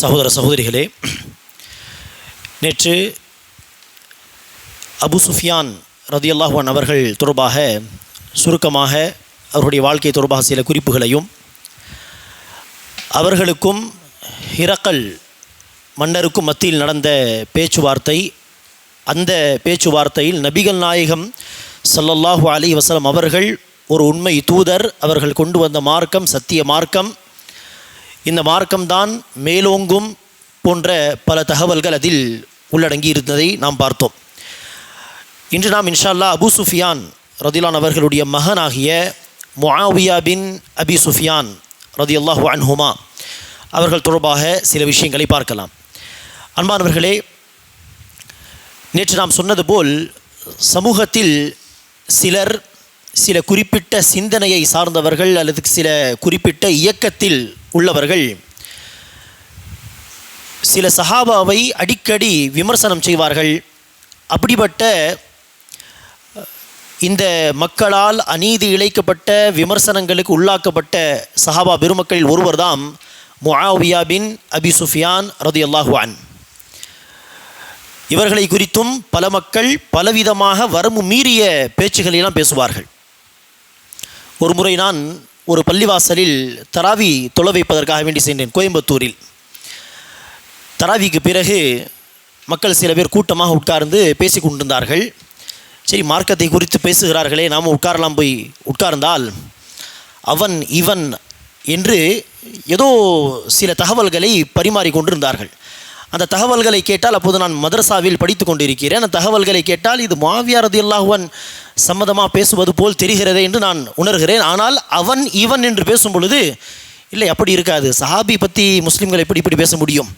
சகோதர சகோதரிகளே நேற்று அபு சுஃபியான் ரதியல்லாஹுவான் அவர்கள் தொடர்பாக சுருக்கமாக அவருடைய வாழ்க்கை தொடர்பாக சில குறிப்புகளையும் அவர்களுக்கும் ஹிரக்கல் மன்னருக்கும் மத்தியில் நடந்த பேச்சுவார்த்தை அந்த பேச்சுவார்த்தையில் நபிகள் நாயகம் சல்லல்லாஹு அலி வசலம் அவர்கள் ஒரு உண்மை தூதர் அவர்கள் கொண்டு வந்த மார்க்கம் சத்திய மார்க்கம் இந்த மார்க்கம்தான் மேலோங்கும் போன்ற பல தகவல்கள் அதில் உள்ளடங்கி இருந்ததை நாம் பார்த்தோம். இன்று நாம் இன்ஷா அபு சுஃபியான் ரதிலான் அவர்களுடைய மகனாகிய முஆவியா பின் அபி சுஃபியான் ரதியல்லாஹு அன்ஹுமா அவர்கள் தொடர்பாக சில விஷயங்களை பார்க்கலாம். அன்பானவர்களே நேற்று நாம் சொன்னது போல் சமூகத்தில் சிலர் சில குறிப்பிட்ட சிந்தனையை சார்ந்தவர்கள் அல்லது சில குறிப்பிட்ட இயக்கத்தில் உள்ளவர்கள் சில சஹாபாவை அடிக்கடி விமர்சனம் செய்வார்கள். அப்படிப்பட்ட இந்த மக்களால் அநீதி இழைக்கப்பட்ட விமர்சனங்களுக்கு உள்ளாக்கப்பட்ட சஹாபா பெருமக்களில் ஒருவர்தாம் முஆவியா பின் அபி சுஃபியான் ரதி அல்லாஹுவான் இவர்களை குறித்தும் பல மக்கள் பலவிதமாக வரம்பு மீறிய பேச்சுகளெல்லாம் பேசுவார்கள். ஒரு முறை நான் ஒரு பள்ளிவாசலில் தராவி தொலை வைப்பதற்காக வேண்டி சென்றேன் கோயம்புத்தூரில். தராவிக்கு பிறகு மக்கள் சில பேர் கூட்டமாக உட்கார்ந்து பேசி கொண்டிருந்தார்கள். சரி மார்க்கத்தை குறித்து பேசுகிறார்களே நாம் உட்காரலாம் போய். உட்கார்ந்தால் அவன் இவன் என்று ஏதோ சில தகவல்களை பரிமாறி கொண்டிருந்தார்கள். அந்த தகவல்களை கேட்டால் அப்போது நான் மதரசாவில் படித்து கொண்டிருக்கிறேன். அந்த தகவல்களை கேட்டால் இது மாவியாரதி அல்லாஹுவன் சம்மதமாக பேசுவது போல் தெரிகிறதே என்று நான் உணர்கிறேன். ஆனால் அவன் இவன் என்று பேசும் பொழுது இல்லை அப்படி இருக்காது. சஹாபி பற்றி முஸ்லீம்கள் எப்படி இப்படி பேச முடியும்?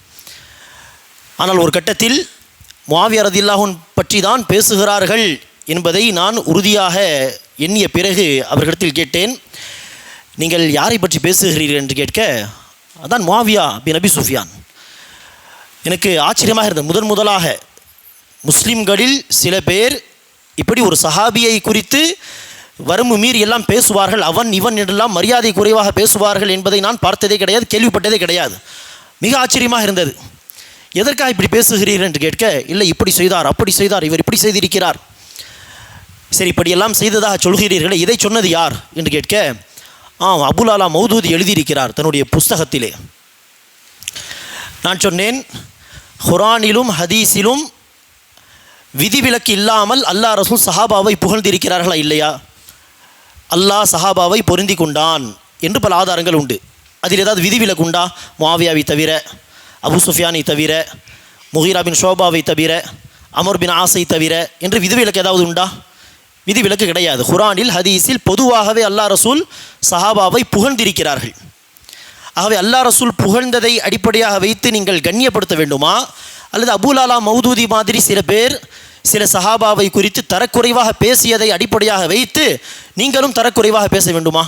ஆனால் ஒரு கட்டத்தில் முவாவியர் அல்லாஹூன் பற்றி தான் பேசுகிறார்கள் என்பதை நான் உறுதியாக எண்ணிய பிறகு அவர்களிடத்தில் கேட்டேன். நீங்கள் யாரை பற்றி பேசுகிறீர்கள் என்று கேட்க அதான் மாவியா பி நபி சுஃபியான். எனக்கு ஆச்சரியமாக இருந்தது. முதன் முதலாக முஸ்லீம்களில் சில பேர் இப்படி ஒரு சஹாபியை குறித்து வரம்பு மீறி எல்லாம் பேசுவார்கள். அவன் இவன் என்றெல்லாம் மரியாதை குறைவாக பேசுவார்கள் என்பதை நான் பார்த்ததே கிடையாது கேள்விப்பட்டதே கிடையாது. மிக ஆச்சரியமாக இருந்தது. எதற்காக இப்படி பேசுகிறீர்கள் என்று கேட்க இல்லை இப்படி செய்தார் அப்படி செய்தார் இவர் இப்படி செய்திருக்கிறார். சரி இப்படியெல்லாம் செய்ததாக சொல்கிறீர்களே இதை சொன்னது யார்? என்று கேட்க ஆ அபுலாலா மௌதூதி எழுதியிருக்கிறார் தன்னுடைய புஸ்தகத்திலே. நான் சொன்னேன் குரானிலும் ஹதீஸிலும் விதிவிலக்கு இல்லாமல் அல்லா ரசூல் சஹாபாவை புகழ்ந்திருக்கிறார்களா இல்லையா? அல்லாஹ் சஹாபாவை பொருந்தி கொண்டான் என்று பல ஆதாரங்கள் உண்டு. அதில் ஏதாவது விதிவிலக்கு உண்டா? மாவியாவை தவிர அபு சுஃபியானை தவிர முஹீராபின் ஷோபாவை தவிர அமர் பின் ஆசை தவிர என்று விதிவிலக்கு ஏதாவது உண்டா? விதிவிலக்கு கிடையாது. குரானில் ஹதீஸில் பொதுவாகவே அல்லா ரசூல் சஹாபாவை புகழ்ந்திருக்கிறார்கள். ஆகவே அல்லா ரசூல் புகழ்ந்ததை அடிப்படையாக வைத்து நீங்கள் கண்ணியப்படுத்த வேண்டுமா? அல்லது அபுலாலா மௌதூதி மாதிரி சில பேர் சில சஹாபாவை குறித்து தரக்குறைவாக பேசியதை அடிப்படையாக வைத்து நீங்களும் தரக்குறைவாக பேச வேண்டுமா?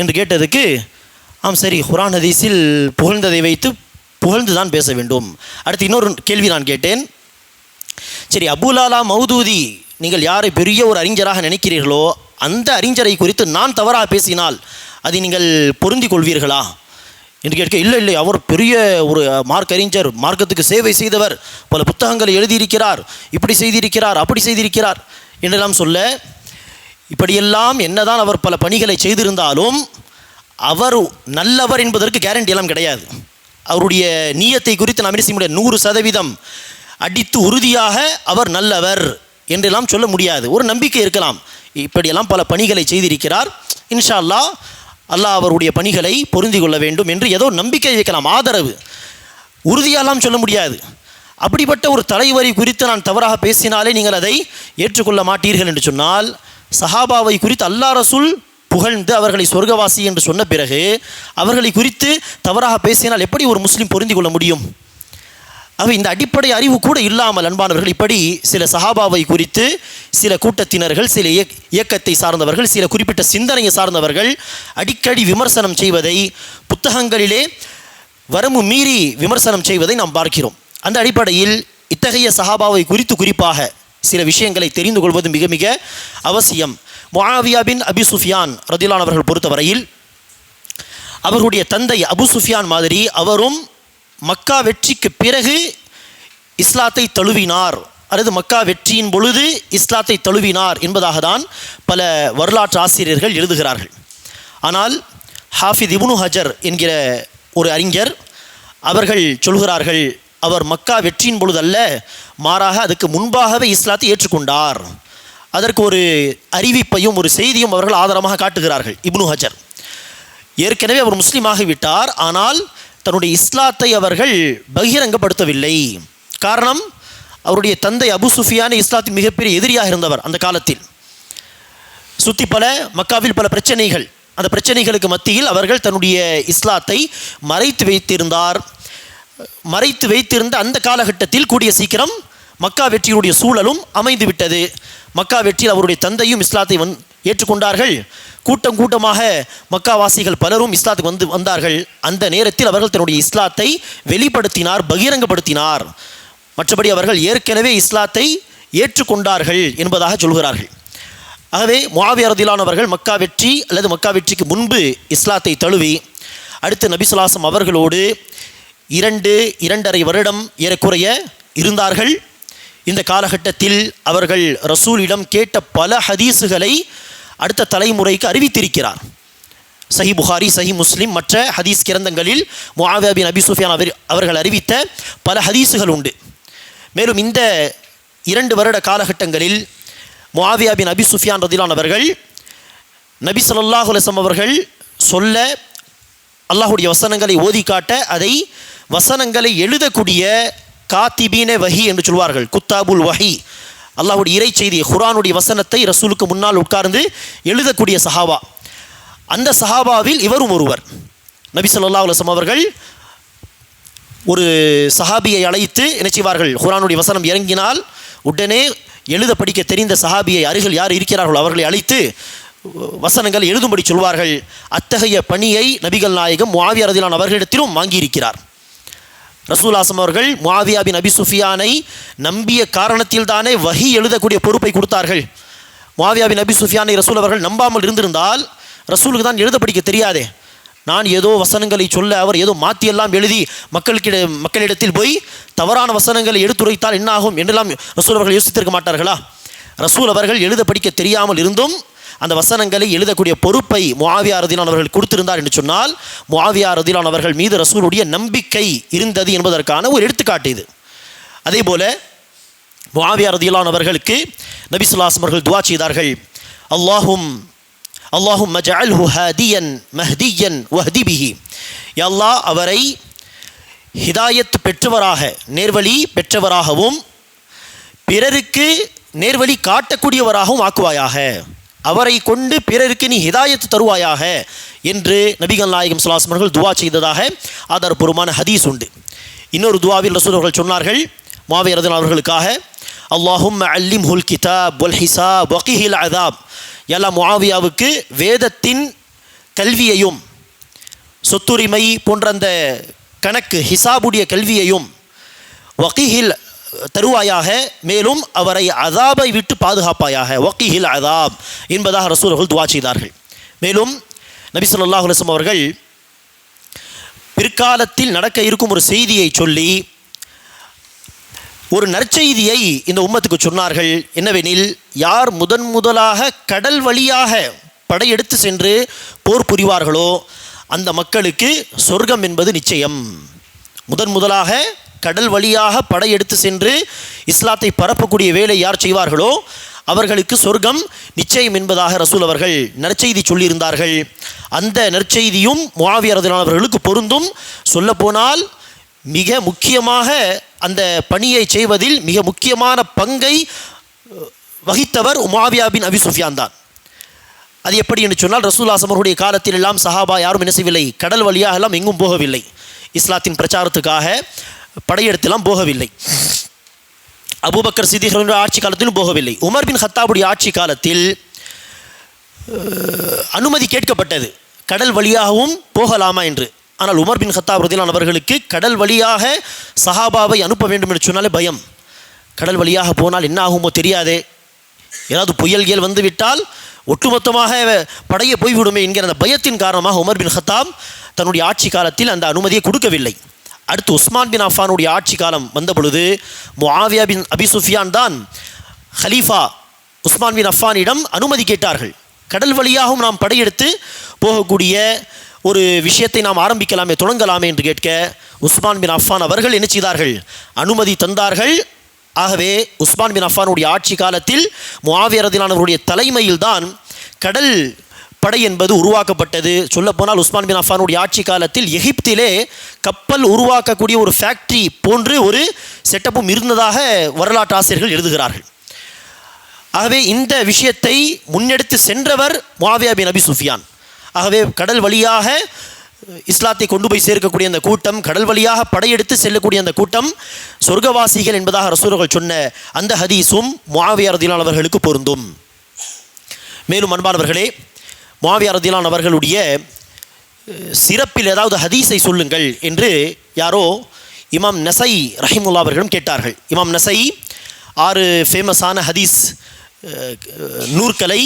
என்று கேட்டதுக்கு ஆம் சரி குரான் ஹதீஸில் புகழ்ந்ததை வைத்து புகழ்ந்து தான் பேச வேண்டும். அடுத்து இன்னொரு கேள்வி நான் கேட்டேன். சரி அபுலாலா மௌதூதி நீங்கள் யாரை பெரிய ஒரு அறிஞராக நினைக்கிறீர்களோ அந்த அறிஞரை குறித்து நான் தவறாக பேசினால் அதை நீங்கள் பொருந்தி கொள்வீர்களா? என்று கேட்க இல்லை இல்லை அவர் பெரிய ஒரு மார்க் அறிஞர் மார்க்கத்துக்கு சேவை செய்தவர். பல புத்தகங்களை எழுதியிருக்கிறார். இப்படி செய்திருக்கிறார் அப்படி செய்திருக்கிறார். என்றெல்லாம் சொல்ல இப்படியெல்லாம் என்னதான் அவர் பல பணிகளை செய்திருந்தாலும் அவர் நல்லவர் என்பதற்கு கேரண்டி எல்லாம் கிடையாது. அவருடைய நீயத்தை குறித்து நாம் என்ன செய்ய நூறு சதவீதம் அடித்து உறுதியாக அவர் நல்லவர் என்றெல்லாம் சொல்ல முடியாது. ஒரு நம்பிக்கை இருக்கலாம். இப்படியெல்லாம் பல பணிகளை செய்திருக்கிறார். இன்ஷா அல்லாஹ் அல்லாஹ் அவருடைய பணிகளை பொருந்தி கொள்ள வேண்டும் என்று ஏதோ நம்பிக்கை வைக்கலாம் ஆதரவு. உறுதியாலாம் சொல்ல முடியாது. அப்படிப்பட்ட ஒரு தலைவரை குறித்து நான் தவறாக பேசினாலே நீங்கள் அதை ஏற்றுக்கொள்ள மாட்டீர்கள் என்று சொன்னால் சஹாபாவை குறித்து அல்லா ரசூல் புகழ்ந்து அவர்களை சொர்க்கவாசி என்று சொன்ன பிறகு அவர்களை குறித்து தவறாக பேசினால் எப்படி ஒரு முஸ்லீம் பொருந்தி கொள்ள முடியும்? ஆக இந்த அடிப்படை அறிவு கூட இல்லாமல் அன்பானவர்கள் இப்படி சில சஹாபாவை குறித்து சில கூட்டத்தினர்கள் சில இயக் இயக்கத்தை சார்ந்தவர்கள் சில குறிப்பிட்ட சிந்தனையை சார்ந்தவர்கள் அடிக்கடி விமர்சனம் செய்வதை புத்தகங்களிலே வரம்பு மீறி விமர்சனம் செய்வதை நாம் பார்க்கிறோம். அந்த அடிப்படையில் இத்தகைய சஹாபாவை குறித்து குறிப்பாக சில விஷயங்களை தெரிந்து கொள்வது மிக மிக அவசியம். மொஹாவியா பின் அபி சுஃபியான் ரதிலானவர்கள் பொறுத்தவரையில் அவர்களுடைய தந்தை அபு சுஃபியான் மாதிரி அவரும் மக்கா வெற்றிக்கு பிறகு இஸ்லாத்தை தழுவினார். அல்லது மக்கா வெற்றியின் பொழுது இஸ்லாத்தை தழுவினார் என்பதாக தான் பல வரலாற்று ஆசிரியர்கள் எழுதுகிறார்கள். ஆனால் ஹாஃபித் இபுனு ஹஜர் என்கிற ஒரு அறிஞர் அவர்கள் சொல்கிறார்கள் அவர் மக்கா வெற்றியின் பொழுதல்ல மாறாக அதுக்கு முன்பாகவே இஸ்லாத்தை ஏற்றுக்கொண்டார். அதற்கு ஒரு அறிவிப்பையும் ஒரு செய்தியும் அவர்கள் ஆதாரமாக காட்டுகிறார்கள் இப்னு ஹஜர். ஏற்கனவே அவர் முஸ்லீமாக விட்டார் ஆனால் தன்னுடைய இஸ்லாத்தை அவர்கள் பகிரங்கப்படுத்தவில்லை. காரணம் அவருடைய தந்தை அபு சுஃபியான இஸ்லாத்தின் மிகப்பெரிய எதிரியாக இருந்தவர் அந்த காலத்தில். சுற்றி பல மக்காவில் பல பிரச்சனைகள். அந்த பிரச்சனைகளுக்கு மத்தியில் அவர்கள் தன்னுடைய இஸ்லாத்தை மறைத்து வைத்திருந்தார். மறைத்து வைத்திருந்த அந்த காலகட்டத்தில் கூடிய சீக்கிரம் மக்கா வெற்றியுடைய சூழலும் அமைந்து விட்டது மக்கா வெற்றியில் அவருடைய தந்தையும் இஸ்லாத்தை வந் ஏற்றுக்கொண்டார்கள். கூட்டம் கூட்டமாக மக்காவாசிகள் பலரும் இஸ்லாத்துக்கு வந்து வந்தார்கள். அந்த நேரத்தில் அவர்கள் தன்னுடைய இஸ்லாத்தை வெளிப்படுத்தினார் பகிரங்கப்படுத்தினார். மற்றபடி அவர்கள் ஏற்கனவே இஸ்லாத்தை ஏற்றுக்கொண்டார்கள் என்பதாக சொல்கிறார்கள். ஆகவே முவாவியரதிலான் மக்கா வெற்றி அல்லது மக்கா வெற்றிக்கு முன்பு இஸ்லாத்தை தழுவி அடுத்து நபிசுலாசம் அவர்களோடு இரண்டு இரண்டரை வருடம் ஏறக்குறைய இருந்தார்கள். இந்த காலகட்டத்தில் அவர்கள் ரசூலிடம் கேட்ட பல ஹதீஸுகளை அடுத்த தலைமுறைக்கு அறிவித்திருக்கிறார். சஹி புகாரி சஹி முஸ்லீம் மற்ற ஹதீஸ் கிரந்தங்களில் முவாவியாபின் அபி சுஃபியான் அவர் அவர்கள் அறிவித்த பல ஹதீஸுகள் உண்டு. மேலும் இந்த இரண்டு வருட காலகட்டங்களில் முஆவியாபின் அபி சுஃபியான் ரதிலான் அவர்கள் நபி ஸல்லல்லாஹு அலைஹி அவர்கள் சொல்ல அல்லாஹுடைய வசனங்களை ஓதி காட்ட அதை வசனங்களை எழுதக்கூடிய காத்திபீன வஹி என்று சொல்வார்கள். குத்தாபுல் வஹி. அல்லாஹுடைய இறை செய்தியை குரானுடைய வசனத்தை ரசூலுக்கு முன்னால் உட்கார்ந்து எழுதக்கூடிய சஹாபா. அந்த சஹாபாவில் இவரும் ஒருவர். நபி சொல்லா அலுவலம் அவர்கள் ஒரு சஹாபியை அழைத்து என்ன செய்வார்கள்? குரானுடைய வசனம் இறங்கினால் உடனே எழுத படிக்க தெரிந்த சஹாபியை அருகில் யார் இருக்கிறார்களோ அவர்களை அழைத்து வசனங்கள் எழுதும்படி சொல்வார்கள். அத்தகைய பணியை நபிகள் நாயகம் மாவியரதிலான் அவர்களிடத்திலும் வாங்கியிருக்கிறார். ரசூல் ஆசம் அவர்கள் மாவியாபின் அபி சுஃபியானை நம்பிய காரணத்தில் தானே வஹி எழுதக்கூடிய பொறுப்பை கொடுத்தார்கள். மாவியாபின் அபி சுஃபியானை ரசூல் அவர்கள் நம்பாமல் இருந்திருந்தால் ரசூலுக்கு தான் எழுத படிக்க தெரியாதே. நான் ஏதோ வசனங்களை சொல்ல அவர் ஏதோ மாற்றியெல்லாம் எழுதி மக்களுக்கிட மக்களிடத்தில் போய் தவறான வசனங்களை எடுத்துரைத்தால் என்ன ஆகும் என்றெல்லாம் ரசூல் அவர்கள் யோசித்திருக்க மாட்டார்களா? ரசூல் அவர்கள் எழுத படிக்க தெரியாமல் இருந்தும் அந்த வசனங்களை எழுதக்கூடிய பொறுப்பை முஆவியா அவர்கள் கொடுத்திருந்தார் என்று சொன்னால் முஆவியா அவர்கள் மீது ரசூலுடைய நம்பிக்கை இருந்தது என்பதற்கான ஒரு எடுத்துக்காட்டு இது. அதே போல முஆவியா ரதிலான் அவர்களுக்கு அவர்கள் துவா செய்தார்கள். அல்லாஹும் அல்லாஹும் மஜஅல்ஹு ஹாதியன் மஹ்தியன் வஹ்தி பிஹி. அல்லாஹ் அவரை ஹிதாயத் பெற்றவராக நேர்வழி பெற்றவராகவும் பிறருக்கு நேர்வழி காட்டக்கூடியவராகவும் ஆக்குவாயாக. அவரை கொண்டு பிறருக்கு நீ ஹிதாயத்து தருவாயாக என்று நபிகள் நாயகம் சுலாஸ்மர்கள் துவா செய்ததாக ஆதாரபூர்வமான ஹதீஸ் உண்டு. இன்னொரு துவாவில் ரசூல் அவர்கள் சொன்னார்கள் மாவீரதன் அவர்களுக்காக அல்லாஹும் அல்லிம் ஹுல் கிதாப் ஒல் ஹிசாப் வகிஹில் அதாப் எல்லா மாவியாவுக்கு வேதத்தின் கல்வியையும் சொத்துரிமை போன்ற அந்த கணக்கு ஹிசாபுடைய கல்வியையும் வகிஹில் தருவாயாக மேலும் அவரை அதாபை விட்டு பாதுகாப்பாயாக வக்கிஹில் அதாப் என்பதாக ரசூலர்கள் துவா செய்தார்கள். மேலும் நபி சொல்லாஹ் அலுவலம் அவர்கள் பிற்காலத்தில் நடக்க இருக்கும் ஒரு செய்தியை சொல்லி ஒரு நற்செய்தியை இந்த உம்மத்துக்கு சொன்னார்கள். என்னவெனில் யார் முதன் முதலாக கடல் வழியாக படையெடுத்து சென்று போர் புரிவார்களோ அந்த மக்களுக்கு சொர்க்கம் என்பது நிச்சயம். முதன் முதலாக கடல் வழியாக படையெடுத்து சென்று இஸ்லாத்தை பரப்பக்கூடிய வேலை யார் செய்வார்களோ அவர்களுக்கு சொர்க்கம் நிச்சயம் என்பதாக ரசூல் அவர்கள் நற்செய்தி சொல்லியிருந்தார்கள். அந்த நற்செய்தியும் முஆவியரதனான் அவர்களுக்கு பொருந்தும். சொல்லப்போனால் மிக முக்கியமாக அந்த பணியை செய்வதில் மிக முக்கியமான பங்கை வகித்தவர் உமாவியா பின் அபி சுஃபியான் தான். அது எப்படி என்று சொன்னால் ரசூல்லாசம் அவருடைய காலத்தில் எல்லாம் சஹாபா யாரும் என்ன செய்யவில்லை கடல் வழியாக எல்லாம் எங்கும் போகவில்லை. இஸ்லாத்தின் பிரச்சாரத்துக்காக படையெடுத்துலாம் போகவில்லை. அபுபக்கர் சித்திகளுடைய ஆட்சி காலத்திலும் போகவில்லை. உமர் பின் ஹத்தாபுடைய ஆட்சி காலத்தில் அனுமதி கேட்கப்பட்டது. கடல் வழியாகவும் போகலாமா என்று. ஆனால் உமர் பின் ஹத்தாப் ரதிலான் அவர்களுக்கு கடல் வழியாக சஹாபாவை அனுப்ப வேண்டும் என்று சொன்னாலே பயம். கடல் வழியாக போனால் என்ன ஆகுமோ தெரியாதே. ஏதாவது புயல் கியல் வந்துவிட்டால் ஒட்டுமொத்தமாக படையை போய்விடுமே என்கிற அந்த பயத்தின் காரணமாக உமர் பின் ஹத்தாப் தன்னுடைய ஆட்சி காலத்தில் அந்த அனுமதியை கொடுக்கவில்லை. அடுத்து உஸ்மான் பின் அஃபானுடைய ஆட்சி காலம் வந்த பொழுது முஆவியா பின் அபி சுஃபியான் தான் ஹலீஃபா உஸ்மான் பின் அஃபானிடம் அனுமதி கேட்டார்கள். கடல் வழியாகவும் நாம் படையெடுத்து போகக்கூடிய ஒரு விஷயத்தை நாம் ஆரம்பிக்கலாமே தொடங்கலாமே என்று கேட்க உஸ்மான் பின் அஃபான் அவர்கள் என்ன செய்தார்கள்? அனுமதி தந்தார்கள். ஆகவே உஸ்மான் பின் அஃபானுடைய ஆட்சி காலத்தில் முவாவியரதிலானவருடைய தலைமையில்தான் கடல் படை என்பது உருவாக்கப்பட்டது. சொல்லப்போனால் உஸ்மான் பின் அஃபானுடைய ஆட்சி காலத்தில் எகிப்திலே கப்பல் உருவாக்கக்கூடிய ஒரு ஃபேக்ட்ரி போன்று ஒரு செட்டப்பும் இருந்ததாக வரலாற்று ஆசிரியர்கள் எழுதுகிறார்கள். ஆகவே இந்த விஷயத்தை முன்னெடுத்து சென்றவர் மாவியா பின் அபி சுஃபியான். ஆகவே கடல் வழியாக இஸ்லாத்தை கொண்டு போய் சேர்க்கக்கூடிய அந்த கூட்டம் கடல் வழியாக படையெடுத்து செல்லக்கூடிய அந்த கூட்டம் சொர்க்கவாசிகள் என்பதாக ரசூர்கள் சொன்ன அந்த ஹதீஸும் முஆவியா அவர்களுக்கு பொருந்தும். மேலும் அன்பானவர்களே மாவியாரதிலான் அவர்களுடைய சிறப்பில் ஏதாவது ஹதீஸை சொல்லுங்கள் என்று யாரோ இமாம் நசை ரஹிமுல்லா அவர்களிடம் கேட்டார்கள். இமாம் நசை ஆறு ஃபேமஸான ஹதீஸ் நூற்களை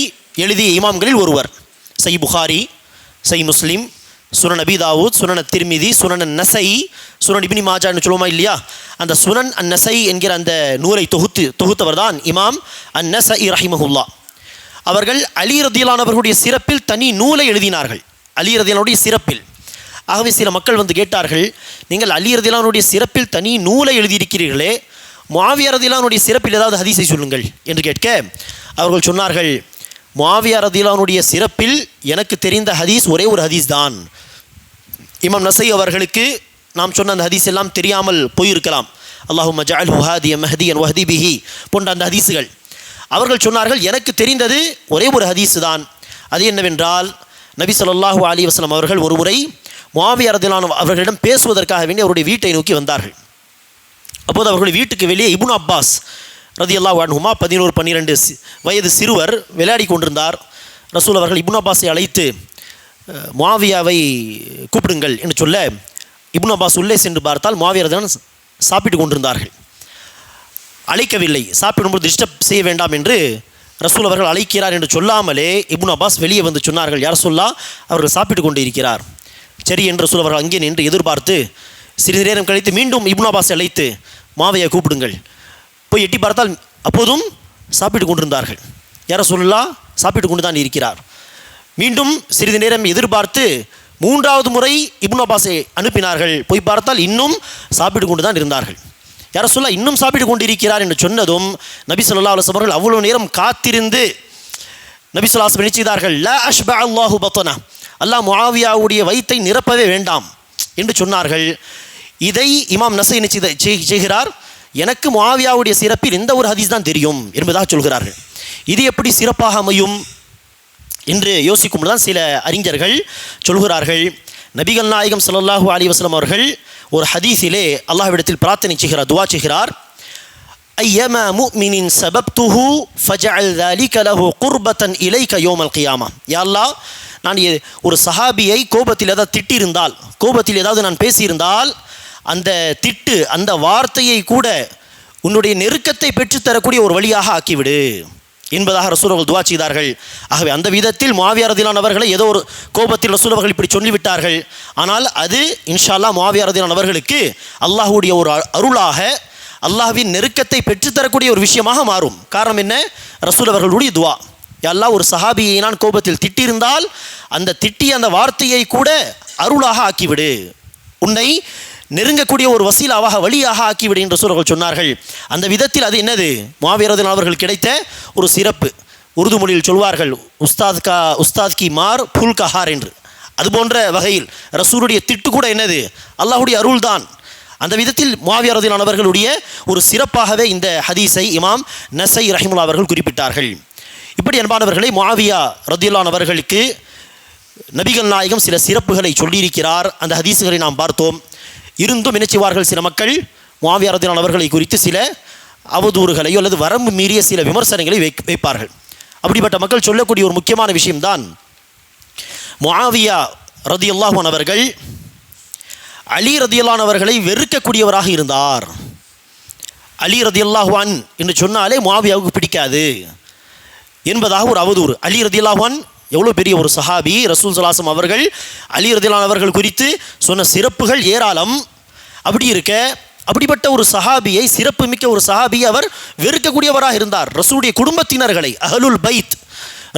எழுதிய இமாம்களில் ஒருவர். சை புகாரி சை முஸ்லீம் சுனன் அபி தாவூத் சுனன் திர்மிதி சுனன் நசை சுனன் இபினி மாஜான்னு சொல்லுவோமா இல்லையா? அந்த சுனன் அன் நசை என்கிற அந்த நூலை தொகுத்து தொகுத்தவர் தான் இமாம் அன் நசை ரஹிமஹுல்லா. அவர்கள் அலி சிறப்பில் தனி நூலை எழுதினார்கள். அலி சிறப்பில். ஆகவே சில மக்கள் வந்து கேட்டார்கள் நீங்கள் அலிரதியலானுடைய சிறப்பில் தனி நூலை எழுதியிருக்கிறீர்களே முஆவியா சிறப்பில் ஏதாவது ஹதீஸை சொல்லுங்கள் என்று கேட்க அவர்கள் சொன்னார்கள் முஆவியா சிறப்பில் எனக்கு தெரிந்த ஹதீஸ் ஒரே ஒரு ஹதீஸ் தான். இமாம் நசை அவர்களுக்கு நாம் சொன்ன அந்த ஹதீஸ் எல்லாம் தெரியாமல் போயிருக்கலாம். அல்லாஹு மஜால் ஹுஹாதிய மஹதியன் வஹதி பிஹி போன்ற அந்த ஹதீஸுகள். அவர்கள் சொன்னார்கள் எனக்கு தெரிந்தது ஒரே ஒரு ஹதீஸ் தான் அது என்னவென்றால் நபி ஸல்லல்லாஹு அலி வஸல்லம் அவர்கள் ஒரு முறை முஆவியா அவர்களிடம் பேசுவதற்காக வேண்டி அவருடைய வீட்டை நோக்கி வந்தார்கள். அப்போது அவர்களுடைய வீட்டுக்கு வெளியே இபுன் அப்பாஸ் ரதியல்லாஹு அன்ஹுமா பதினோரு பன்னிரெண்டு வயது சிறுவர் விளையாடி கொண்டிருந்தார். ரசூல் அவர்கள் இபுன் அப்பாஸை அழைத்து மாவியாவை கூப்பிடுங்கள் என்று சொல்ல இபுன் அப்பாஸ் உள்ளே சென்று பார்த்தால் முஆவியா ரதியல்லாஹு சாப்பிட்டு கொண்டிருந்தார்கள். அழைக்கவில்லை. சாப்பிடும்போது டிஸ்டர்ப் செய்ய வேண்டாம் என்று ரசூல் அவர்கள் அழைக்கிறார் என்று சொல்லாமலே இப்னு அப்பாஸ் வெளியே வந்து சொன்னார்கள் யார் சொல்லா அவர்கள் சாப்பிட்டு கொண்டு இருக்கிறார் சரி என்று ரசூல் அவர்கள் அங்கே நின்று எதிர்பார்த்து சிறிது நேரம் கழித்து மீண்டும் இப்னு அப்பாஸ் அழைத்து மாவையை கூப்பிடுங்கள். போய் எட்டி பார்த்தால் அப்போதும் சாப்பிட்டு கொண்டிருந்தார்கள். யார சொல்லா சாப்பிட்டு கொண்டு தான் இருக்கிறார். மீண்டும் சிறிது நேரம் எதிர்பார்த்து மூன்றாவது முறை இப்னு அப்பாஸை அனுப்பினார்கள். போய் பார்த்தால் இன்னும் சாப்பிட்டு கொண்டு தான் இருந்தார்கள். யார சொல்ல இன்னும் சாப்பிட்டு கொண்டு இருக்கிறார் என்று சொன்னதும் நபி சொல்லா அலுவலம் அவர்கள் அவ்வளவு நேரம் காத்திருந்து நபி சொல்லாஸ் நினைச்சுகிறார்கள் லா அஷ்பா அல்லாஹு பத்தனா. அல்லாஹ் முவாவியாவுடைய வயிற்றை நிரப்பவே வேண்டாம் என்று சொன்னார்கள். இதை இமாம் நசை நிச்சய செய்கிறார் எனக்கு முவாவியாவுடைய சிறப்பில் இந்த ஒரு ஹதீஸ் தான் தெரியும் என்பதாக சொல்கிறார்கள். இது எப்படி சிறப்பாக அமையும் என்று யோசிக்கும் தான் சில அறிஞர்கள் சொல்கிறார்கள். நபிகள் நாயகம் சல்லாஹூ அலி வஸ்லம் அவர்கள் ஒரு ஹதீஸிலே அல்லாஹ்விடத்தில் பிரார்த்தனை செய்கிறார் துவா செய்கிறார். ஐயமா முக்மினின் சபப் துஹு ஃபஜல் அலி கலஹு குர்பத்தன் இலை கயோமல் கியாமா யாழ்லா நான் ஒரு சஹாபியை கோபத்தில் ஏதாவது திட்டியிருந்தால் கோபத்தில் ஏதாவது நான் பேசியிருந்தால் அந்த திட்டு அந்த வார்த்தையை கூட உன்னுடைய நெருக்கத்தை பெற்றுத்தரக்கூடிய ஒரு வழியாக ஆக்கிவிடு. என்பதாக ரசூலவர்கள் துவா செய்தார்கள். ஆகவே அந்த விதத்தில் மாவியாரதிலான் அவர்களை ஏதோ ஒரு கோபத்தில் ரசூலவர்கள் இப்படி சொல்லிவிட்டார்கள். ஆனால் அது இன்ஷா அல்லாஹ் மாவியாரதிலான் அவர்களுக்கு அல்லாஹுடைய ஒரு அ- அருளாக அல்லாஹ்வின் நெருக்கத்தை பெற்றுத்தரக்கூடிய ஒரு விஷயமாக மாறும். காரணம் என்ன? ரசூலவர்களுடைய துவா. எல்லாம் ஒரு சஹாபியை நான் கோபத்தில் திட்டியிருந்தால் அந்த திட்டிய அந்த வார்த்தையை கூட அருளாக ஆக்கிவிடு. உன்னை நெருங்கக்கூடிய ஒரு வசீலாவாக வழியாக ஆக்கிவிடு என்று சூழர்கள் சொன்னார்கள். அந்த விதத்தில் அது என்னது? மாவீரதன் அவர்கள் கிடைத்த ஒரு சிறப்பு. உருது மொழியில் சொல்வார்கள் உஸ்தாத் கா உஸ்தாத் கி மார் புல் கஹார் என்று. அது போன்ற வகையில் ரசூருடைய திட்டு கூட என்னது? அல்லாஹுடைய அருள்தான். அந்த விதத்தில் முஆவியா அவர்களுடைய ஒரு சிறப்பாகவே இந்த ஹதீஸை இமாம் நசை ரஹிமுல்லா அவர்கள் குறிப்பிட்டார்கள். இப்படி அன்பானவர்களை மாவியா ரதிலான் அவர்களுக்கு நபிகள் நாயகம் சில சிறப்புகளை சொல்லியிருக்கிறார். அந்த ஹதீஸுகளை நாம் பார்த்தோம். இருந்தும் என்ன செய்வார்கள் சில மக்கள். முவாவியாரதிலான் அவர்களை குறித்து சில அவதூறுகளையோ அல்லது வரம்பு மீறிய சில விமர்சனங்களை வை வைப்பார்கள். அப்படிப்பட்ட மக்கள் சொல்லக்கூடிய ஒரு முக்கியமான விஷயம்தான். முஆவியா ரதியுல்லாஹன் அவர்கள் அலி ரதியுல்லான் அவர்களை வெறுக்கக்கூடியவராக இருந்தார். அலி ரதியுல்லாஹான் என்று சொன்னாலே மாவியாவுக்கு பிடிக்காது. என்பதாக ஒரு அவதூறு. அலி ரதியுல்லாஹான் எவ்வளோ பெரிய ஒரு சஹாபி ரசூல் சலாசம் அவர்கள் அலி ரதிலான் அவர்கள் குறித்து சொன்ன சிறப்புகள் ஏராளம். அப்படி இருக்க அப்படிப்பட்ட ஒரு சஹாபியை சிறப்புமிக்க ஒரு சஹாபியை அவர் வெறுக்கக்கூடியவராக இருந்தார். ரசூலுடைய குடும்பத்தினர்களை அஹலுல் பைத்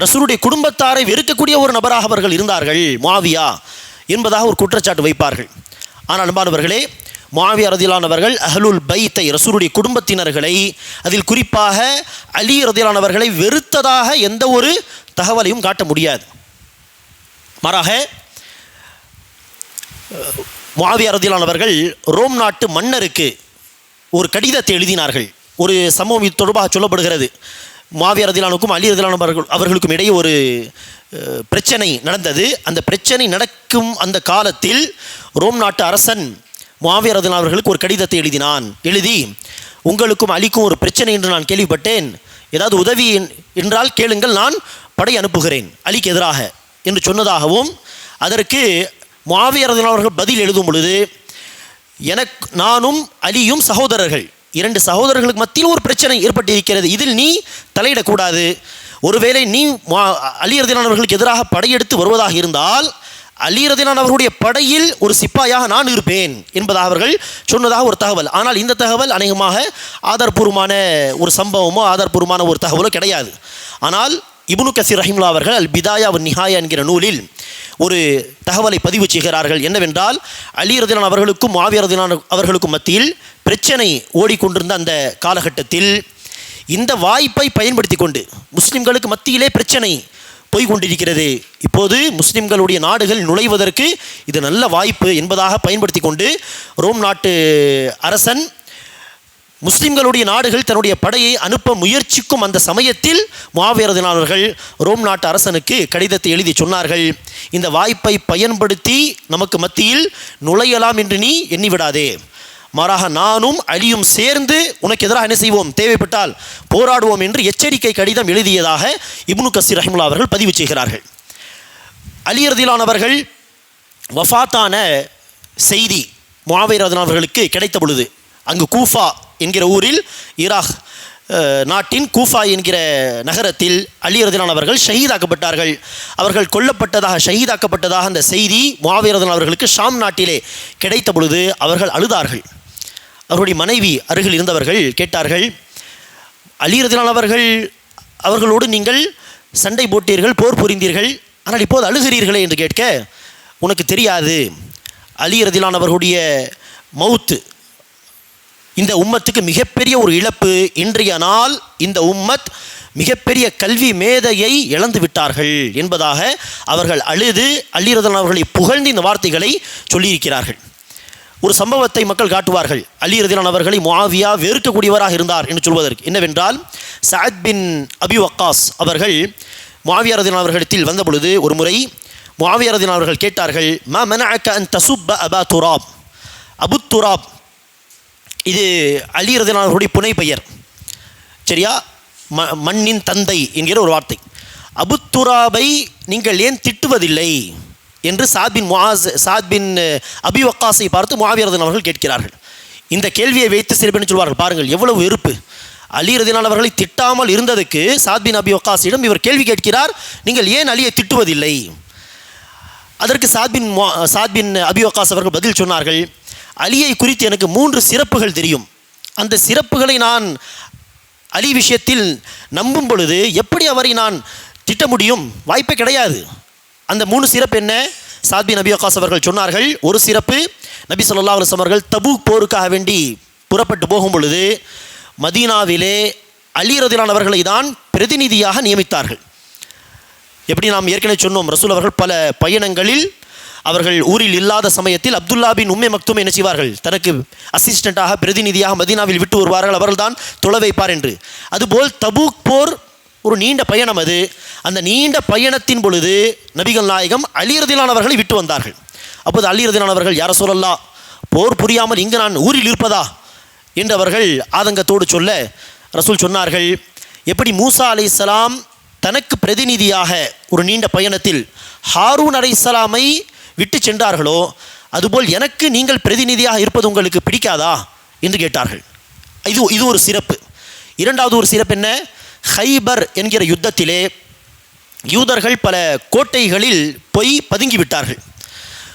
ரசூலுடைய குடும்பத்தாரை வெறுக்கக்கூடிய ஒரு நபராக அவர்கள் இருந்தார்கள். மாவியா என்பதாக ஒரு குற்றச்சாட்டு வைப்பார்கள். ஆனால் அன்பானவர்களே மாவியா ரதிலானவர்கள் அஹலுல் பைத்தை ரசூருடைய குடும்பத்தினர்களை அதில் குறிப்பாக அலி ரதிலானவர்களை வெறுத்ததாக எந்த ஒரு தகவலையும் காட்ட முடியாது. மாறாக முஆவியா ரதிலானவர்கள் ரோம் நாட்டு மன்னருக்கு ஒரு கடிதத்தை எழுதினார்கள். ஒரு சம்பவம் இது தொடர்பாக சொல்லப்படுகிறது. மாவியாரதிலானுக்கும் அலி ரதிலான் அவர்களுக்கும் இடையே ஒரு பிரச்சனை நடந்தது. அந்த பிரச்சனை நடக்கும் அந்த காலத்தில் ரோம் நாட்டு அரசன் மாவியா ரதிலான் அவர்களுக்கு ஒரு கடிதத்தை எழுதினான். எழுதி உங்களுக்கும் அலிக்கும் ஒரு பிரச்சனை என்று நான் கேள்விப்பட்டேன். ஏதாவது உதவி என்றால் கேளுங்கள். நான் படை அனுப்புகிறேன் அலிக்கு எதிராக என்று சொன்னதாகவும் அதற்கு மாவியரதன் அவர்கள் பதில் எழுதும் பொழுது எனக்கு நானும் அலியும் சகோதரர்கள் இரண்டு சகோதரர்களுக்கு மத்தியில் ஒரு பிரச்சனை ஏற்பட்டிருக்கிறது. இதில் நீ தலையிடக்கூடாது. ஒருவேளை நீ மா- அவர்களுக்கு எதிராக படையெடுத்து வருவதாக இருந்தால் அலி அவர்களுடைய படையில் ஒரு சிப்பாயாக நான் இருப்பேன் என்பதாக அவர்கள் சொன்னதாக ஒரு தகவல். ஆனால் இந்த தகவல் அநேகமாக ஆதாரபூர்வமான ஒரு சம்பவமோ ஆதாரபூர்வமான ஒரு தகவலோ கிடையாது. ஆனால் இபுனு கசீர் ரஹிம்லா அவர்கள் அல் பிதாயா வன் நிஹாயா என்கிற நூலில் ஒரு தகவலை பதிவு செய்கிறார்கள். என்னவென்றால் அலி ரதிலான் அவர்களுக்கும் மாவிய அவர்களுக்கும் மத்தியில் பிரச்சனை ஓடிக்கொண்டிருந்த அந்த காலகட்டத்தில் இந்த வாய்ப்பை பயன்படுத்தி கொண்டு முஸ்லிம்களுக்கு மத்தியிலே பிரச்சனை போய் கொண்டிருக்கிறது. இப்போது முஸ்லிம்களுடைய நாடுகள் நுழைவதற்கு இது நல்ல வாய்ப்பு என்பதாக பயன்படுத்தி கொண்டு ரோம் நாட்டு அரசன் முஸ்லிம்களுடைய நாடுகள் தன்னுடைய படையை அனுப்ப முயற்சிக்கும் அந்த சமயத்தில் மாவீரதினாளர்கள் ரோம் நாட்டு அரசனுக்கு கடிதத்தை எழுதி சொன்னார்கள். இந்த வாய்ப்பை பயன்படுத்தி நமக்கு மத்தியில் நுழையலாம் என்று நீ எண்ணிவிடாதே. மாறாக நானும் அழியும் சேர்ந்து உனக்கு எதிராக என்ன செய்வோம்? தேவைப்பட்டால் போராடுவோம் என்று எச்சரிக்கை கடிதம் எழுதியதாக இப்னு கசீர் ரஹிமுல்லா அவர்கள் பதிவு செய்கிறார்கள். அலியர்திலானவர்கள் வஃபாத்தான செய்தி முஆவிரதன் அவர்களுக்கு கிடைத்த பொழுது அங்கு கூஃபா என்கிற ஊரில் ஈராக் நாட்டின் கூஃபா என்கிற நகரத்தில் அலியர்திலான் அவர்கள் ஷஹீதாக்கப்பட்டார்கள். அவர்கள் கொல்லப்பட்டதாக ஷஹீதாக்கப்பட்டதாக அந்த செய்தி மாவீரதன் அவர்களுக்கு ஷாம் நாட்டிலே கிடைத்த பொழுது அவர்கள் அழுதார்கள். அவருடைய மனைவி அருகில் இருந்தவர்கள் கேட்டார்கள் அலிரதிலான் அவர்கள் அவர்களோடு நீங்கள் சண்டை போட்டீர்கள் போர் புரிந்தீர்கள் ஆனால் இப்போது அழுகிறீர்களே? என்று கேட்க உனக்கு தெரியாது. அலி அவர்களுடைய மவுத்து இந்த உம்மத்துக்கு மிகப்பெரிய ஒரு இழப்பு. இன்றைய நாள் இந்த உம்மத் மிகப்பெரிய கல்வி மேதையை இழந்து விட்டார்கள் என்பதாக அவர்கள் அழுது அலிரதன் அவர்களை புகழ்ந்து இந்த வார்த்தைகளை சொல்லியிருக்கிறார்கள். ஒரு சம்பவத்தை மக்கள் காட்டுவார்கள். அலி ரதிலான் அவர்களை மாவியா வெறுக்கக்கூடியவராக இருந்தார் என்று சொல்வதற்கு. என்னவென்றால் சஅத் பின் அபி வக்காஸ் அவர்கள் முஆவியா ரதிலான் அவர்களிடத்தில் வந்த பொழுது ஒரு முறை முஆவியா ரதிலான் அவர்கள் கேட்டார்கள் மா மனஅக அன் தசுப் அபா துராப்? அபு துராப் இது அலி புனை பெயர் சரியா? ம மண்ணின் தந்தை என்கிற ஒரு வார்த்தை. அபுத்துராபை நீங்கள் ஏன் திட்டுவதில்லை? என்று சாத்பின் முஹாஸ் சாத்பின் அபிவக்காசை பார்த்து மாவீரதன் அவர்கள் கேட்கிறார்கள். இந்த கேள்வியை வைத்து சில சொல்வார்கள்? பாருங்கள் எவ்வளவு வெறுப்பு. அலி அவர்களை திட்டாமல் இருந்ததுக்கு சாத்பின் அபி இவர் கேள்வி கேட்கிறார் நீங்கள் ஏன் அலியை திட்டுவதில்லை? அதற்கு சாத்பின் சாத்பின் முஆ- அபி வக்காஸ் அவர்கள் பதில் சொன்னார்கள் அலியை குறித்து எனக்கு மூன்று சிறப்புகள் தெரியும். அந்த சிறப்புகளை நான் அலி விஷயத்தில் நம்பும் பொழுது எப்படி அவரை நான் திட்ட முடியும்? வாய்ப்பே கிடையாது. அந்த மூணு சிறப்பு என்ன? சாத்பி நபி அக்காஸ் அவர்கள் சொன்னார்கள் ஒரு சிறப்பு நபி சொல்லா அலுவலம் அவர்கள் தபூக் போருக்காக வேண்டி புறப்பட்டு போகும் பொழுது மதீனாவிலே அலி தான் பிரதிநிதியாக நியமித்தார்கள். எப்படி நாம் ஏற்கனவே சொன்னோம் ரசூல் அவர்கள் பல பயணங்களில் அவர்கள் ஊரில் இல்லாத சமயத்தில் அப்துல்லா பின் உம்மே மக்தும் என்ன செய்வார்கள்? தனக்கு அசிஸ்டண்ட்டாக பிரதிநிதியாக மதீனாவில் விட்டு வருவார்கள். அவர்கள்தான் தொலை வைப்பார் என்று. அதுபோல் தபூக் போர் ஒரு நீண்ட பயணம் அது. அந்த நீண்ட பயணத்தின் பொழுது நபிகள் நாயகம் அலிரதிலான் விட்டு வந்தார்கள். அப்போது அலிரதிலான் யார சொல்லல்லா போர் புரியாமல் இங்கு நான் ஊரில் இருப்பதா? என்றவர்கள் ஆதங்கத்தோடு சொல்ல ரசூல் சொன்னார்கள் எப்படி மூசா அலை தனக்கு பிரதிநிதியாக ஒரு நீண்ட பயணத்தில் ஹாரூன் அலை விட்டு சென்றார்களோ அதுபோல் எனக்கு நீங்கள் பிரதிநிதியாக இருப்பது உங்களுக்கு பிடிக்காதா? என்று கேட்டார்கள். இது இது ஒரு சிறப்பு. இரண்டாவது ஒரு சிறப்பு என்ன? ஹைபர் என்கிற யுத்தத்திலே யூதர்கள் பல கோட்டைகளில் போய் பதுங்கி விட்டார்கள்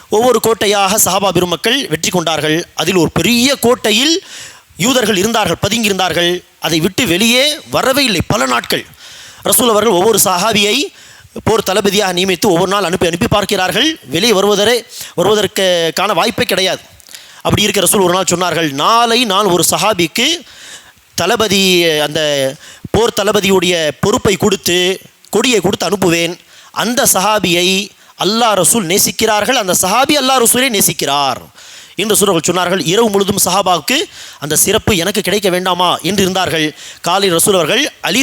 ஒவ்வொரு கோட்டையாக சஹாபா பெருமக்கள் வெற்றி கொண்டார்கள். அதில் ஒரு பெரிய கோட்டையில் யூதர்கள் இருந்தார்கள் பதுங்கி இருந்தார்கள் அதை விட்டு வெளியே வரவே இல்லை. பல நாட்கள் ரசூல் அவர்கள் ஒவ்வொரு சஹாபியை போர் தளபதியாக நியமித்து ஒவ்வொரு நாள் அனுப்பி அனுப்பி பார்க்கிறார்கள். வெளியே வருவதே வருவதற்கான வாய்ப்பே கிடையாது. அப்படி இருக்கிற சூழ் ஒரு நாள் சொன்னார்கள் நாளை நான் ஒரு சஹாபிக்கு தளபதி அந்த போர் தளபதியுடைய பொறுப்பை கொடுத்து கொடியை கொடுத்து அனுப்புவேன். அந்த சஹாபியை அல்லாஹ் ரசூல் நேசிக்கிறார்கள். அந்த சஹாபி அல்லா ரசூலை நேசிக்கிறார். என்று சூரர்கள் சொன்னார்கள். இரவு முழுதும் சஹாபாவுக்கு அந்த சிறப்பு எனக்கு கிடைக்க வேண்டாமா என்று இருந்தார்கள். காலை ரசூல் அவர்கள் அலி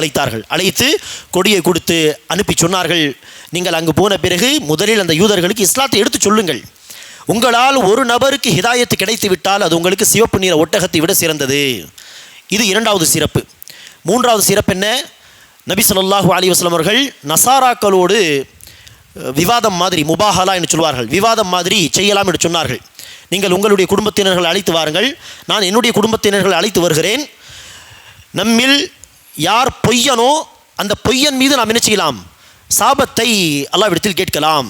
அழைத்தார்கள். அழைத்து கொடியை கொடுத்து அனுப்பி சொன்னார்கள். நீங்கள் அங்கு போன பிறகு முதலில் அந்த யூதர்களுக்கு இஸ்லாத்தை எடுத்து சொல்லுங்கள். உங்களால் ஒரு நபருக்கு ஹிதாயத்து கிடைத்து விட்டால் அது உங்களுக்கு சிவப்பு நிற ஒட்டகத்தை விட சிறந்தது. இது இரண்டாவது சிறப்பு. மூன்றாவது சிறப்பு என்ன? நபி சொல்லாஹூ அலி வஸ்லம் அவர்கள் நசாராக்களோடு விவாதம் மாதிரி முபாஹலா என்று சொல்வார்கள். விவாதம் மாதிரி செய்யலாம் என்று சொன்னார்கள். நீங்கள் உங்களுடைய குடும்பத்தினர்கள் அழைத்து வாருங்கள். நான் என்னுடைய குடும்பத்தினர்கள் அழைத்து வருகிறேன். நம்மில் யார் பொய்யனோ அந்த பொய்யன் மீது நாம் என்ன செய்யலாம்? சாபத்தை அல்லாவிடத்தில் கேட்கலாம்.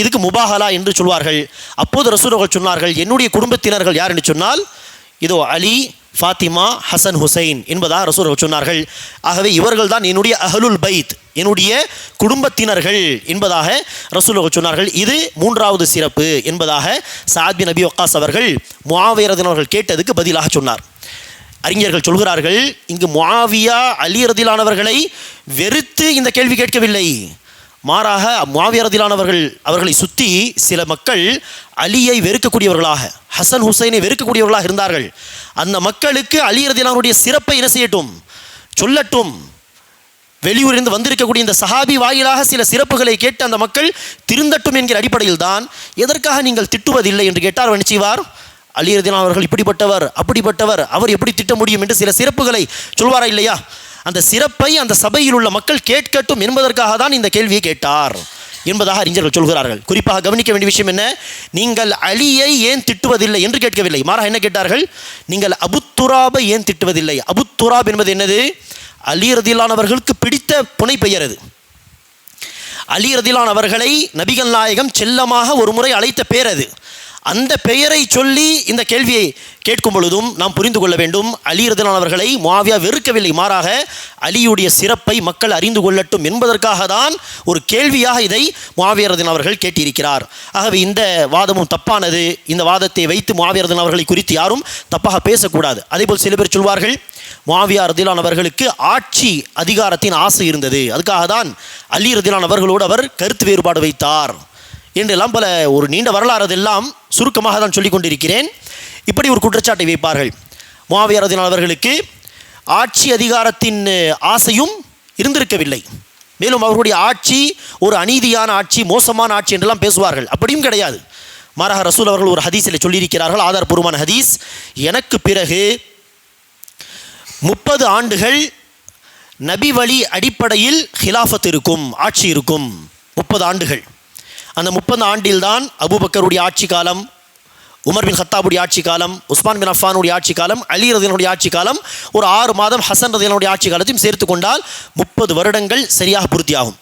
இதுக்கு முபாஹலா என்று சொல்வார்கள். அப்போது ரசூலர்கள் சொன்னார்கள் என்னுடைய குடும்பத்தினர்கள் யார் என்று சொன்னால் இதோ அலி ஃபாத்திமா ஹசன் ஹுசைன் என்பதாக ரசூலர்கள் சொன்னார்கள். ஆகவே இவர்கள் தான் என்னுடைய அஹலுல் பைத் என்னுடைய குடும்பத்தினர்கள் என்பதாக ரசூல் சொன்னார்கள். இது மூன்றாவது சிறப்பு என்பதாக சாத்பி நபி ஒக்காஸ் அவர்கள் முஆவியரதன் அவர்கள் கேட்டதுக்கு பதிலாக சொன்னார். அறிஞர்கள் சொல்கிறார்கள் இங்கு முஆவியா அலி ரதிலானவர்களை வெறுத்து இந்த கேள்வி கேட்கவில்லை. மாறாக மாவியரதிலானவர்கள் அவர்களை சுற்றி சில மக்கள் அலியை வெறுக்கக்கூடியவர்களாக ஹசன் ஹுசைனை வெறுக்கக்கூடியவர்களாக இருந்தார்கள். அந்த மக்களுக்கு அலி ரதிலானுடைய சிறப்பை என்ன செய்யட்டும்? சொல்லட்டும். வெளியூரிலிருந்து வந்திருக்கக்கூடிய இந்த சஹாபி வாயிலாக சில சிறப்புகளை கேட்டு அந்த மக்கள் திருந்தட்டும் என்கிற அடிப்படையில் தான் எதற்காக நீங்கள் திட்டுவதில்லை? என்று கேட்டார். வணிச்சிவார் செய்வார்? அலிரதினான் அவர்கள் இப்படிப்பட்டவர் அப்படிப்பட்டவர் அவர் எப்படி திட்ட முடியும்? என்று சில சிறப்புகளை சொல்வாரா இல்லையா? அந்த சிறப்பை அந்த சபையில் உள்ள மக்கள் கேட்கட்டும் என்பதற்காக தான் இந்த கேள்வியை கேட்டார் என்பதாக அறிஞர்கள் சொல்கிறார்கள். குறிப்பாக கவனிக்க வேண்டிய விஷயம் என்ன? நீங்கள் அலியை ஏன் திட்டுவதில்லை என்று கேட்கவில்லை. மாறாக என்ன கேட்டார்கள்? நீங்கள் அபுத்துராபை ஏன் திட்டுவதில்லை? அபுத்துராப் என்பது என்னது? அலி ரதிலானவர்களுக்கு பிடித்த புனை பெயர் அது. அலி ரதிலான் அவர்களை நபிகள் நாயகம் செல்லமாக ஒரு முறை அழைத்த பேர் அது. அந்த பெயரை சொல்லி இந்த கேள்வியை கேட்கும் பொழுதும் நாம் புரிந்து கொள்ள வேண்டும். அலி ரதிலான் அவர்களை மாவியா வெறுக்கவில்லை. மாறாக அலியுடைய சிறப்பை மக்கள் அறிந்து கொள்ளட்டும் என்பதற்காக தான் ஒரு கேள்வியாக இதை மாவியரதன் அவர்கள் கேட்டிருக்கிறார். ஆகவே இந்த வாதமும் தப்பானது. இந்த வாதத்தை வைத்து மாவியரதன் அவர்களை குறித்து யாரும் தப்பாக பேசக்கூடாது. அதேபோல் சில பேர் சொல்வார்கள் மாவியா ரதிலான் அவர்களுக்கு ஆட்சி அதிகாரத்தின் ஆசை இருந்தது. அதுக்காக தான் அலி ரதிலான் அவர்களோடு அவர் கருத்து வேறுபாடு வைத்தார். என்றெல்லாம் பல ஒரு நீண்ட வரலாறு அதெல்லாம் சுருக்கமாக தான் சொல்லிக் கொண்டிருக்கிறேன். இப்படி ஒரு குற்றச்சாட்டை வைப்பார்கள். முஆவியா அவர்களுக்கு ஆட்சி அதிகாரத்தின் ஆசையும் இருந்திருக்கவில்லை. மேலும் அவர்களுடைய ஆட்சி ஒரு அநீதியான ஆட்சி மோசமான ஆட்சி என்றெல்லாம் பேசுவார்கள். அப்படியும் கிடையாது. மாறாக ரசூல் அவர்கள் ஒரு ஹதீஸில் சொல்லியிருக்கிறார்கள் ஆதாரபூர்வமான ஹதீஸ். எனக்கு பிறகு முப்பது ஆண்டுகள் நபி வழி அடிப்படையில் ஹிலாஃபத் இருக்கும் ஆட்சி இருக்கும். முப்பது ஆண்டுகள். அந்த முப்பது ஆண்டில்தான் அபூபக்கருடைய ஆட்சி காலம் உமர் பின் ஹத்தாபுடைய ஆட்சி காலம் உஸ்மான் பின் அஃபானுடைய ஆட்சி காலம் அலி ரதியனுடைய ஆட்சி காலம் ஒரு ஆறு மாதம் ஹசன் ரதியனுடைய ஆட்சி காலத்தையும் சேர்த்து கொண்டால் முப்பது வருடங்கள் சரியாக பூர்த்தியாகும்.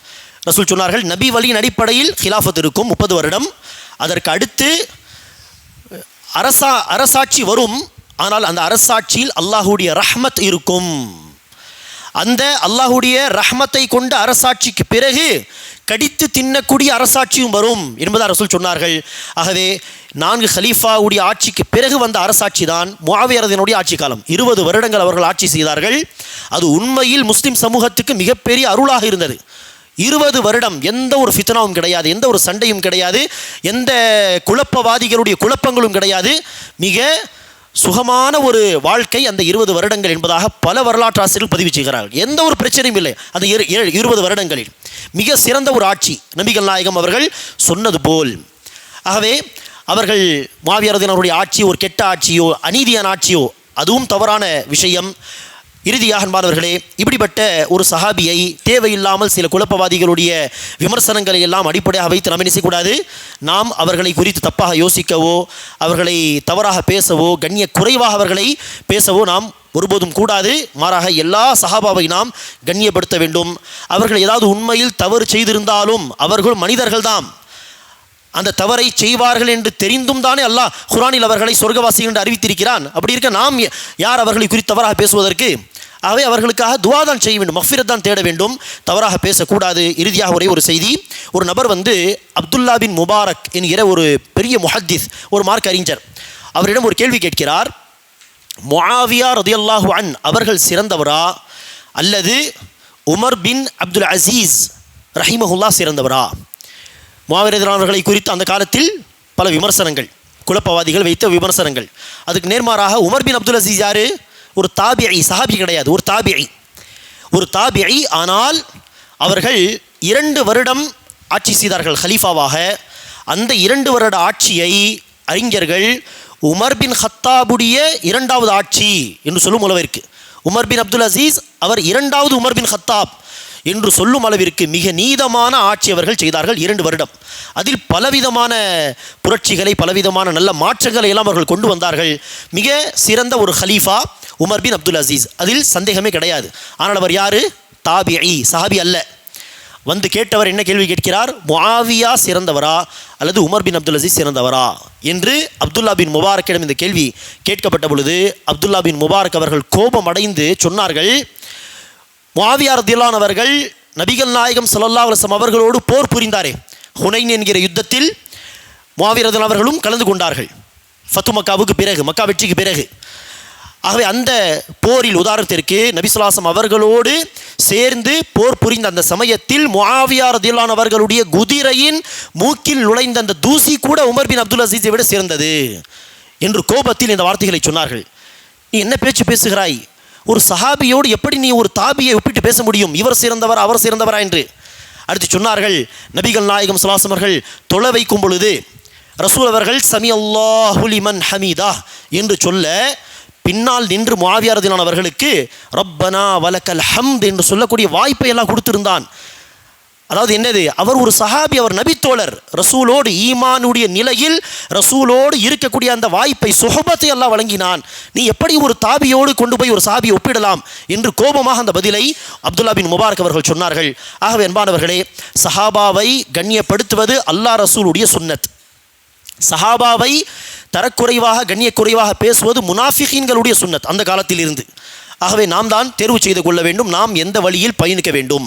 ரசூல் சொன்னார்கள் நபி வழியின் அடிப்படையில் ஹிலாஃபத் இருக்கும் முப்பது வருடம். அதற்கு அடுத்து அரசா அரசாட்சி வரும். ஆனால் அந்த அரசாட்சியில் அல்லாஹுடைய ரஹ்மத் இருக்கும். அந்த அல்லாஹுடைய ரஹ்மத்தை கொண்ட அரசாட்சிக்கு பிறகு கடித்து தின்னக்கூடிய அரசாட்சியும் வரும் என்பதாக ரசூல் சொன்னார்கள். ஆகவே நான்கு ஹலீஃபாவுடைய ஆட்சிக்கு பிறகு வந்த அரசாட்சி தான் முஆவியரதனுடைய ஆட்சி காலம். இருபது வருடங்கள் அவர்கள் ஆட்சி செய்தார்கள். அது உண்மையில் முஸ்லிம் சமூகத்துக்கு மிகப்பெரிய அருளாக இருந்தது. இருபது வருடம் எந்த ஒரு ஃபித்னாவும் கிடையாது எந்த ஒரு சண்டையும் கிடையாது எந்த குழப்பவாதிகளுடைய குழப்பங்களும் கிடையாது. மிக சுகமான ஒரு வாழ்க்கை அந்த இருபது வருடங்கள் என்பதாக பல வரலாற்று ஆசிரியர்கள் பதிவு செய்கிறார்கள். எந்த ஒரு பிரச்சனையும் இல்லை. அந்த இரு- இருபது வருடங்களில். மிக சிறந்த ஒரு ஆட்சி நபிகள் நாயகம் அவர்கள் சொன்னது போல். ஆகவே அவர்கள் மாவியரதினருடைய ஆட்சி ஒரு கெட்ட ஆட்சியோ அநீதியான ஆட்சியோ அதுவும் தவறான விஷயம். இறுதியாக அன்பானவர்களே இப்படிப்பட்ட ஒரு சஹாபியை தேவையில்லாமல் சில குழப்பவாதிகளுடைய விமர்சனங்களை எல்லாம் அடிப்படையாக வைத்து நாம் என்ன செய்யக்கூடாது? நாம் அவர்களை குறித்து தப்பாக யோசிக்கவோ அவர்களை தவறாக பேசவோ கண்ணிய குறைவாக அவர்களை பேசவோ நாம் ஒருபோதும் கூடாது. மாறாக எல்லா சஹாபாவை நாம் கண்ணியப்படுத்த வேண்டும். அவர்கள் ஏதாவது உண்மையில் தவறு செய்திருந்தாலும் அவர்கள் மனிதர்கள்தான். அந்த தவறை செய்வார்கள் என்று தெரிந்தும் தானே அல்லாஹ் குரானில் அவர்களை சொர்க்கவாசி என்று அறிவித்திருக்கிறான். அப்படி இருக்க நாம் யார் அவர்களை குறித்து தவறாக பேசுவதற்கு? அவை அவர்களுக்காக துவா தான் செய்ய வேண்டும் மஃபிரத் தான் தேட வேண்டும். தவறாக பேசக்கூடாது. இறுதியாக ஒரே ஒரு செய்தி. ஒரு நபர் வந்து அப்துல்லா பின் முபாரக் என்கிற ஒரு பெரிய முஹத்திஸ் ஒரு மார்க் அறிஞர். அவரிடம் ஒரு கேள்வி கேட்கிறார். முஆவியா ரதியல்லாஹு அன் அவர்கள் சிறந்தவரா? அல்லது உமர் பின் அப்துல் அசீஸ் ரஹிமஹுல்லா சிறந்தவரா? முஆவிரதின் குறித்து அந்த காலத்தில் பல விமர்சனங்கள் குழப்பவாதிகள் வைத்த விமர்சனங்கள். அதுக்கு நேர்மாறாக உமர் பின் அப்துல் அசீஸ் யாரு? ஒரு தாபியை சஹாபி கிடையாது ஒரு தாபியை ஒரு தாபியை ஆனால் அவர்கள் இரண்டு வருடம் ஆட்சி செய்தார்கள் ஹலீஃபாவாக. அந்த இரண்டு வருட ஆட்சியை அறிஞர்கள் உமர் பின் ஹத்தாபுடைய இரண்டாவது ஆட்சி என்று சொல்லும் உளவிற்கு உமர் பின் அப்துல் அசீஸ் அவர் இரண்டாவது உமர் பின் ஹத்தாப். என்று சொல்லும் அளவிற்கு மிக நீதமான ஆட்சி அவர்கள் செய்தார்கள் இரண்டு வருடம். அதில் பலவிதமான புரட்சிகளை பலவிதமான நல்ல மாற்றங்களை எல்லாம் அவர்கள் கொண்டு வந்தார்கள். மிக சிறந்த ஒரு ஹலீஃபா உமர் பின் அப்துல் அசீஸ். அதில் சந்தேகமே கிடையாது. ஆனால் அவர் யாரு? தாபிஐ சஹாபி அல்ல. வந்து கேட்டவர் என்ன கேள்வி கேட்கிறார்? முஆவியா சிறந்தவரா அல்லது உமர் பின் அப்துல் அசீஸ் சிறந்தவரா? என்று அப்துல்லா பின் முபாரக்கிடம் இந்த கேள்வி கேட்கப்பட்ட பொழுது அப்துல்லா பின் முபாரக் அவர்கள் கோபம் அடைந்து சொன்னார்கள். மாவியார் தில்லானவர்கள் நபிகள் நாயகம் சல்லல்லா அலைஹி அவர்களோடு போர் புரிந்தாரே. ஹுனைன் என்கிற யுத்தத்தில் மாவீரதன் அவர்களும் கலந்து கொண்டார்கள். ஃபத்து மக்காவுக்கு பிறகு மக்கா வெற்றிக்கு பிறகு. ஆகவே அந்த போரில் உதாரணத்திற்கு நபிசுலாசம் அவர்களோடு சேர்ந்து போர் புரிந்த அந்த சமயத்தில் முஆவியா தில்லானவர்களுடைய அவர்களுடைய குதிரையின் மூக்கில் நுழைந்த அந்த தூசி கூட உமர் பின் அப்துல் அசீஸை விட சிறந்தது என்று கோபத்தில் இந்த வார்த்தைகளை சொன்னார்கள். நீ என்ன பேச்சு பேசுகிறாய்? ஒரு சஹாபியோடு எப்படி நீ ஒரு தாபியை ஒப்பிட்டு பேச முடியும்? இவர் சிறந்தவர் அவர் சிறந்தவரா என்று. அடுத்து சொன்னார்கள் நபிகள் நாயகம் சுலாசமர்கள் தொலை வைக்கும் பொழுது ரசூல் அவர்கள் சமி அல்லாஹுலிமன் ஹமீதா என்று சொல்ல பின்னால் நின்று முஆவியாரதிலான் அவர்களுக்கு ரப்பனா வலக்கல் ஹம்த் என்று சொல்லக்கூடிய வாய்ப்பை எல்லாம் கொடுத்திருந்தான். அதாவது என்னது? அவர் ஒரு சஹாபி அவர் நபித்தோழர். ரசூலோடு ஈமானுடைய நிலையில் ரசூலோடு இருக்கக்கூடிய அந்த வாய்ப்பை சுகபத்தை எல்லாம் வழங்கினான். நீ எப்படி ஒரு தாபியோடு கொண்டு போய் ஒரு சாபியை ஒப்பிடலாம்? என்று கோபமாக அந்த பதிலை அப்துல்லா பின் முபாரக் அவர்கள் சொன்னார்கள். ஆகவே அன்பானவர்களே சஹாபாவை கண்ணியப்படுத்துவது அல்லாஹ் ரசூலுடைய சுன்னத். சஹாபாவை தரக்குறைவாக கண்ணியக்குறைவாக பேசுவது முனாஃபிகீன்களுடைய சுன்னத் அந்த காலத்தில் இருந்து ஆகவே நாம் தான் தேர்வு செய்து கொள்ள வேண்டும். நாம் எந்த வழியில் பயணிக்க வேண்டும்?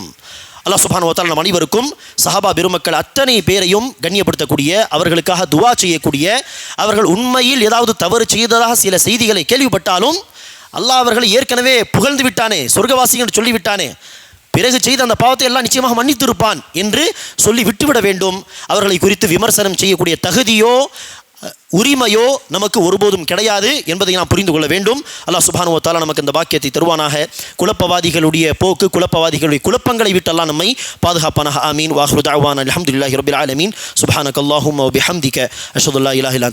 அல்லாஹ் சுபான் ஓத்தால் நம் அனைவருக்கும் சஹாபா பெருமக்கள் அத்தனை பேரையும் கண்ணியப்படுத்தக்கூடிய அவர்களுக்காக துவா செய்யக்கூடிய அவர்கள் உண்மையில் ஏதாவது தவறு செய்ததாக சில செய்திகளை கேள்விப்பட்டாலும் அல்லாஹ் அவர்களை ஏற்கனவே புகழ்ந்து விட்டானே சொர்க்கவாசிகள் சொல்லிவிட்டானே பிறகு செய்த அந்த பாவத்தை எல்லாம் நிச்சயமாக மன்னித்திருப்பான் என்று சொல்லி விட்டுவிட வேண்டும். அவர்களை குறித்து விமர்சனம் செய்யக்கூடிய தகுதியோ உரிமையோ நமக்கு ஒருபோதும் கிடையாது என்பதை நாம் புரிந்து கொள்ள வேண்டும். அல்லாஹ் சுபானுவத்தால் நமக்கு இந்த பாக்கியத்தை தருவானாக. குழப்பவாதிகளுடைய போக்கு குழப்பவாதிகளுடைய குழப்பங்களை விட்டெல்லாம் நம்மை நம்மை பாதுகாப்பானாக. ஆமீன். வாஹ்ரு தாவான் அல்ஹம்துலில்லாஹி ரபில் ஆலமீன். சுப்ஹானக அல்லாஹும்ம வபிஹம்திக அஷ்ஹது அல்லா இலாஹ இல்லா